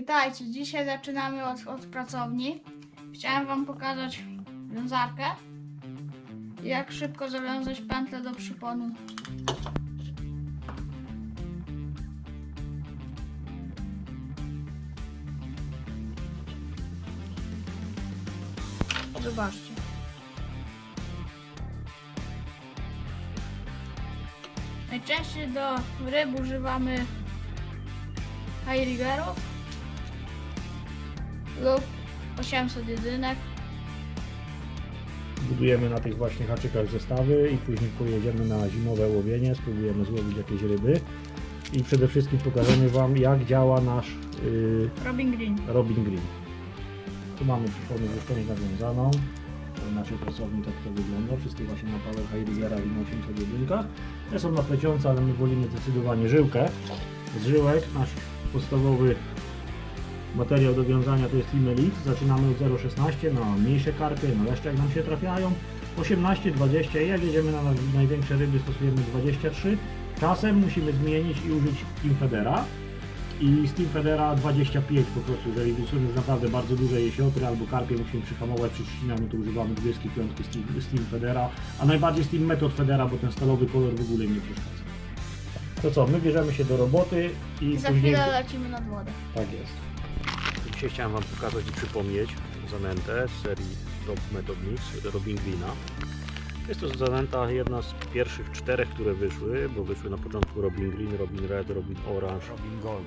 Witajcie, dzisiaj zaczynamy od, od pracowni. Chciałem Wam pokazać wiązarkę jak szybko zawiązać pętlę do przyponu. Zobaczcie. Najczęściej do ryb używamy Heirigerów lub 800 jedynek. Budujemy na tych właśnie haczykach zestawy i później pojedziemy na zimowe łowienie, spróbujemy złowić jakieś ryby i przede wszystkim pokażemy Wam jak działa nasz yy, Robin Green. Robin Green. Tu mamy przypomnę już nawiązaną. W naszej pracowni tak to wygląda. Wszystkie właśnie na Power Heidegera i na 801. Te są na pleciące, ale my wolimy zdecydowanie żyłkę. Z żyłek nasz podstawowy materiał do wiązania to jest Limelit. Zaczynamy od 0,16 na mniejsze karpie, na leszcze jak nam się trafiają. 18, 20 i jak jedziemy na naj- największe ryby stosujemy 23. Czasem musimy zmienić i użyć Team Federa i Steam Federa 25 po prostu, jeżeli są już naprawdę bardzo duże jesiotry albo karpie musimy przyhamować, przycinamy, to używamy 25 Steam, Steam Federa, a najbardziej Steam Method Federa, bo ten stalowy kolor w ogóle nie przeszkadza. To co, my bierzemy się do roboty i Za później... chwilę lecimy nad wodę. Tak jest. Chciałem Wam pokazać i przypomnieć zanętę z serii Top Method Mix Robin Greena. Jest to zanęta jedna z pierwszych czterech, które wyszły, bo wyszły na początku Robin Green, Robin Red, Robin Orange, Robin Gold.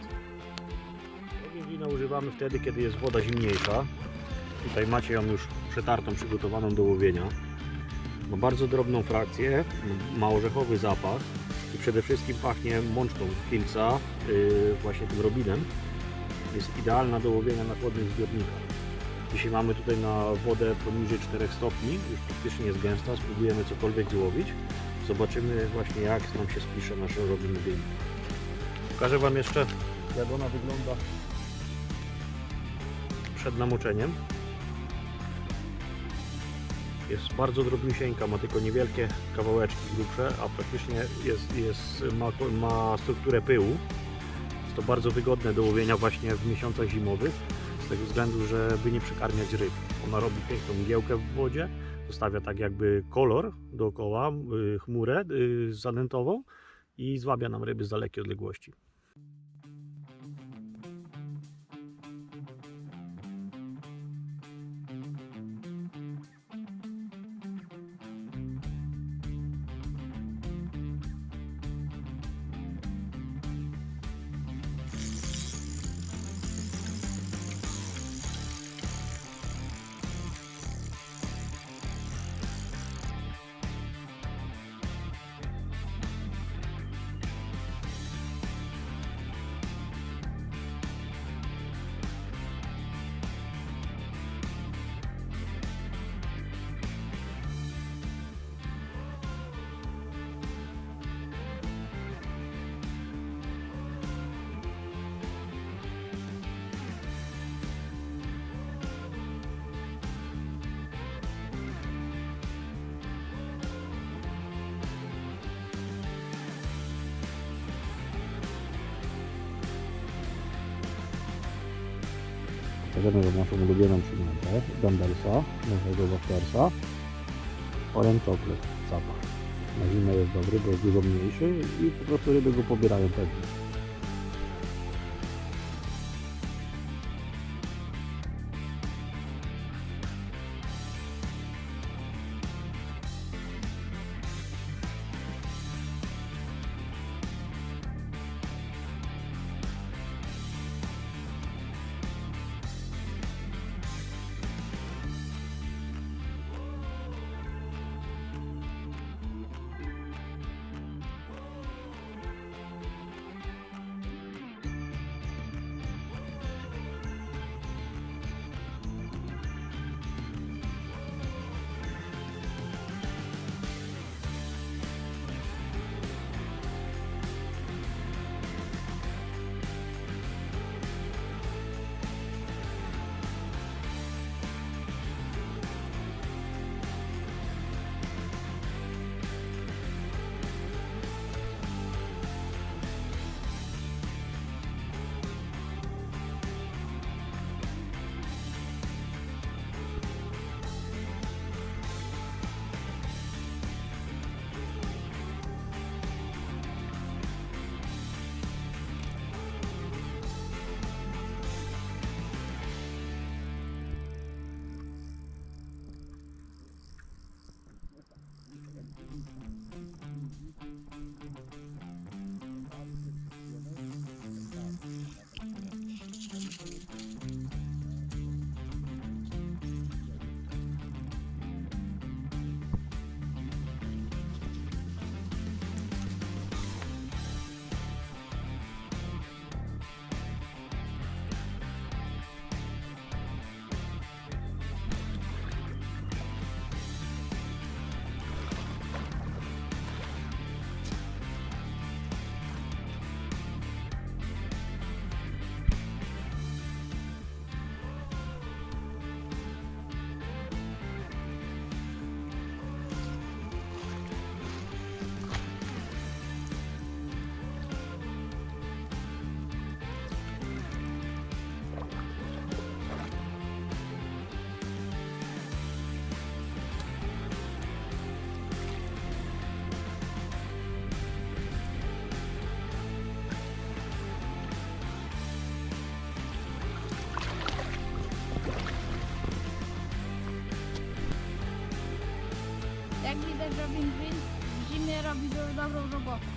Robin Greena używamy wtedy, kiedy jest woda zimniejsza. Tutaj macie ją już przetartą, przygotowaną do łowienia. Ma bardzo drobną frakcję, ma orzechowy zapach i przede wszystkim pachnie mączką filca, yy, właśnie tym robinem jest idealna do łowienia na chłodnych zbiornikach. Dzisiaj mamy tutaj na wodę poniżej 4 stopni, już praktycznie jest gęsta, spróbujemy cokolwiek złowić. Zobaczymy właśnie jak nam się spisze nasz Robin Green. Pokażę Wam jeszcze jak ona wygląda przed namoczeniem. Jest bardzo drobniusieńka, ma tylko niewielkie kawałeczki grubsze, a praktycznie jest, jest, ma, ma strukturę pyłu. Jest to bardzo wygodne do łowienia właśnie w miesiącach zimowych, z tego względu, żeby nie przekarmiać ryb. Ona robi piękną mgiełkę w wodzie, zostawia tak jakby kolor dookoła, y, chmurę y, zanętową i zwabia nam ryby z dalekiej odległości. Pokażemy Wam naszą ulubioną przynętę, Gambersa, naszego Waftersa, Orange Chocolate, zapach. Na zimę jest dobry, bo jest dużo mniejszy i po prostu ryby go pobierają pewnie. Win Win w zimie robi do- dobrą robotę.